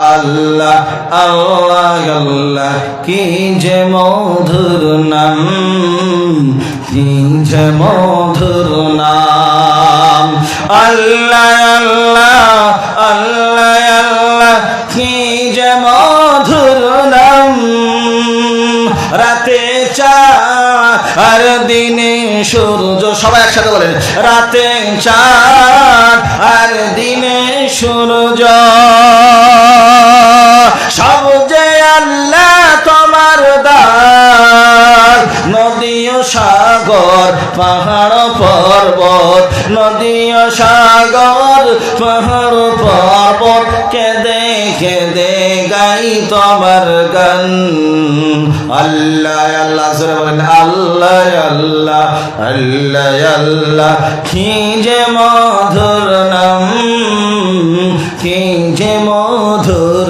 আল্লাহ আল্লাহ আল্লাহ, কি যে মধুর নাম, কি যে মধুর নাম। আল্লাহ আল্লাহ আল্লাহ আল্লাহ, কি যে মধুর নাম। রাতে চা, আর দিনে সূর্য, সবাই একসাথে বলেন, রাতে চাঁদ আর দিনে সূর্য। সাগর, পাহাড় পর্বত, নদী সাগর, পাহাড় পর্বত, কেঁদে কেঁদে গাই তোমার গান। আল্লাহ আল্লাহ, জোরে বলেন, আল্লাহ আল্লাহ আল্লাহ আল্লাহ। কি যে মধুর নাম, কি যে মধুর